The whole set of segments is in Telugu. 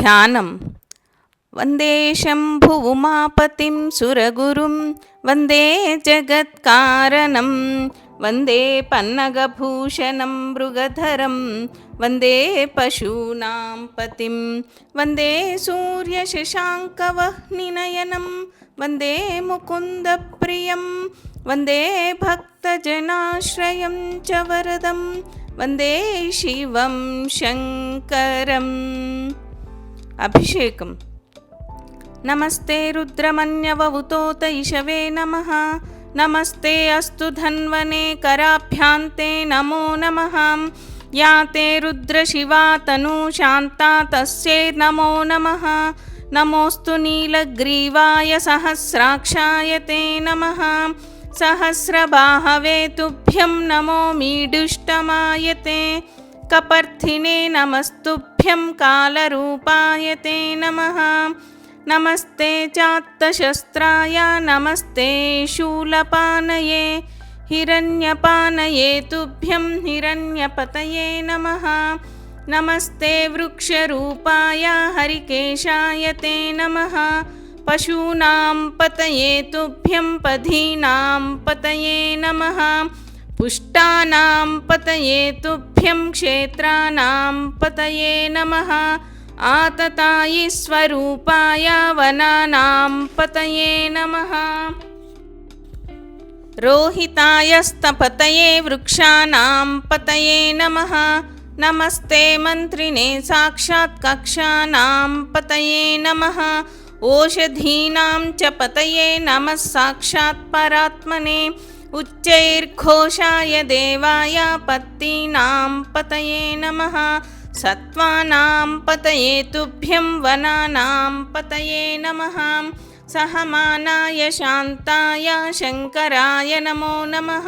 ధ్యానం. వందే శంభువుమాపతిం సురగురుం. వందే జగత్కారణం. వందే పన్నగభూషణం మృగధరం. వందే పశూనాం పతిం. వందే సూర్యశశాంకవహ్నినయనం. వందే ముకుందప్రియం. వందే భక్తజనాశ్రయం చ వరదం. వందే శివం శంకరం. అభిషేకం నమస్తే రుద్రమన్యవవుతోత ఇషవే నమ నమస్తే అస్తు ధన్వనే కరాభ్యాంతే నమో నమ యా తే రుద్రశివా తనూ శాంతా తస్యై నమో నమ నమోస్తు నీలగ్రీవాయ సహస్రాక్షాయ తే నమ सहस्रबाहवे तुभ्यं नमो मीडुष्टमाय ते कपर्थिने नमस्तुभ्यं कालरूपाय ते नमः। नमस्ते चात्तशस्त्राय, नमस्ते शूलपानये, हिरण्यपानये तुभ्यं हिरण्यपतये नमः। नमस्ते वृक्षरूपाय, हरिकेशाय ते नमः। पशूनां पतये तुभ्यं, पधीनां पतये नमः। पुष्टानां पतये तुभ्यं क्षेत्राणां पतये नमः आततायि स्वरूपाय वनानां पतये नमः रोहितायस्तपतये वृक्षाणां पतये नमः नमस्ते मन्त्रिणे साक्षात् कक्षाणां पतये नमः ओषधीनां च पतये नमः साक्षात् परात्मने उच्चैर्घोषाय देवाय पत्तीनां पतये नमः सत्त्वानां पतये तुभ्यं वनानां पतये नमः सहमानाय शान्ताय शङ्कराय नमो नमः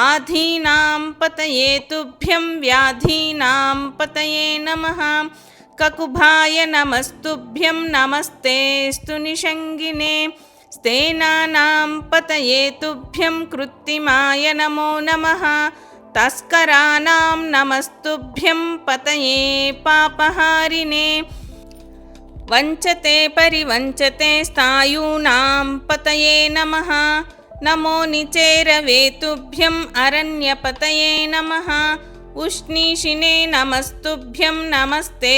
आधीनां पतये तुभ्यं व्याधीनां पतये नमः ककुभाय नमस्तुभ्यं नमस्तेऽस्तु निषङ्गिने స్థేనానాం పతయే తుభ్యం కృత్తిమాయ నమో నమ తస్కరానాం నమస్తుభ్యం పతయే పాపహారిణే వంచతే పరివంచతే స్థాయూనాం పతయే నమ నమో నిచేరవేతుభ్యం అరణ్యపతయే నమ ఉష్ణీషిణే నమస్తుభ్యం నమస్తే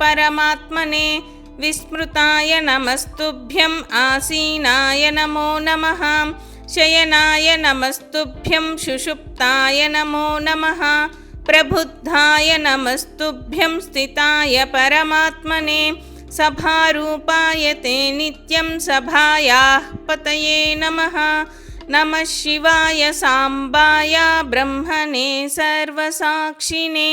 పరమాత్మనే విస్మృతాయ నమస్తుభ్యం ఆసీనాయ నమో నమ శయనాయ నమస్తుభ్యం సుషుప్తాయ నమో నమ ప్రబుద్ధాయ నమస్తుభ్యం స్థితాయ పరమాత్మనే సభారూపాయ తే నిత్యం సభాయా పతయే నమ నమ శివాయ సాంబాయ బ్రహ్మణే సర్వసాక్షిణే